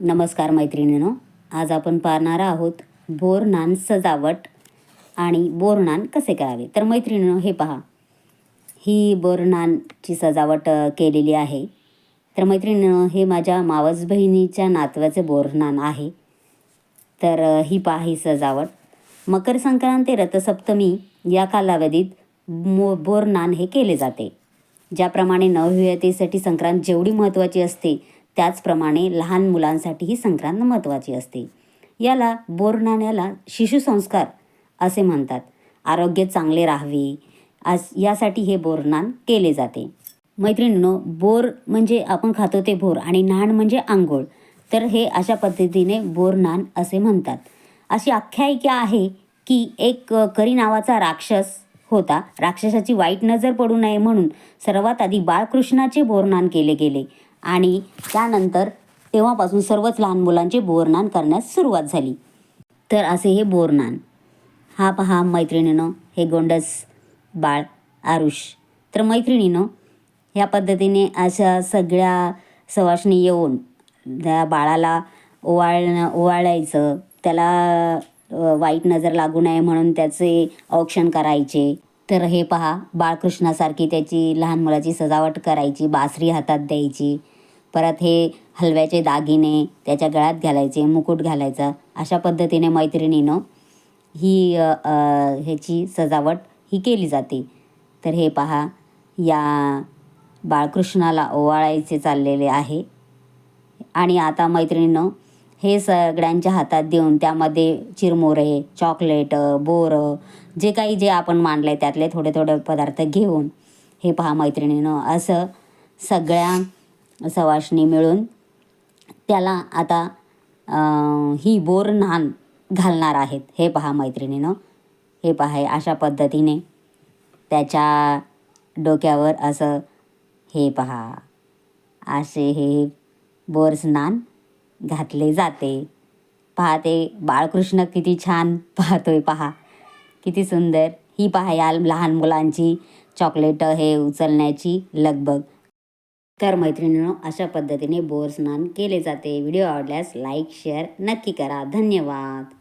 नमस्कार मैत्रिणींनो आज आपण पाहणार आहोत बोर नान सजावट आणि बोर नान कसे करावे? तर मैत्रिणीनो हे पहा. ही बोर नानची सजावट केलेली आहे. तर मैत्रिणीनो हे माझ्या मावस बहिणीच्या नातवाचे बोर नान आहे. तर ही पहा ही सजावट. मकर संक्रांत ते रथसप्तमी या कालावधीत मो बोर नान हे केले जाते. ज्याप्रमाणे नवविवाहितेसाठी संक्रांत जेवढी महत्त्वाची असते त्याचप्रमाणे लहान मुलांसाठी ही संक्रांत महत्त्वाची असते. याला बोरनाण्याला शिशुसंस्कार असे म्हणतात. आरोग्य चांगले राहावे आज यासाठी हे बोरनान केले जाते. मैत्रिणींनो बोर म्हणजे आपण खातो ते बोर आणि नान म्हणजे आंघोळ. तर हे अशा पद्धतीने बोर नान असे म्हणतात. अशी आख्यायिका आहे की एक करी नावाचा राक्षस होता. राक्षसाची वाईट नजर पडू नये म्हणून सर्वात आधी बाळकृष्णाचे बोरनान केले गेले. आणि त्यानंतर तेव्हापासून सर्वच लहान मुलांचे बोरनान करण्यास सुरुवात झाली. तर असे हे बोरनान. हा पहा मैत्रिणीनं हे गोंडस बाळ आरुष. तर मैत्रिणीनं ह्या पद्धतीने अशा सगळ्या सवाशणी येऊन त्या बाळाला ओवाळणं ओवाळायचं. त्याला वाईट नजर लागू नये म्हणून त्याचे औक्षण करायचे. तर हे पहा बाळकृष्णासारखी त्याची लहान मुलाची सजावट करायची बासरी हातात द्यायची परत हे हलव्याचे दागिने त्याच्या गळ्यात घालायचे मुकुट घालायचा अशा पद्धतीने मैत्रिणीनं ही ह्याची सजावट ही केली जाते. तर हे पहा या बाळकृष्णाला ओवाळायचे चाललेले आहे. आणि आता मैत्रिणीनं हे सगळ्यांच्या हातात देऊन त्यामध्ये चिरमुरे चॉकलेट बोरं जे काही जे आपण मांडलं आहे त्यातले थोडे थोडे पदार्थ घेऊन हे पहा मैत्रिणीनं. असं सगळ्या सवाशणी मिळून त्याला आता ही बोर नान घालणार आहेत. हे पहा मैत्रिणीनं. हे पहा अशा पद्धतीने त्याच्या डोक्यावर असं हे पहा. असे हे बोर स्नान घातले जाते. पहा ते बाळकृष्ण किती छान पाहतोय पहा. किती सुंदर. ही पहा या लहान मुलांची चॉकलेट हे उचलण्याची लगबग. तर मैत्रिणींनो अशा पद्धतीने बोर स्नान केले जाते. व्हिडिओ आवडल्यास लाईक शेअर नक्की करा. धन्यवाद.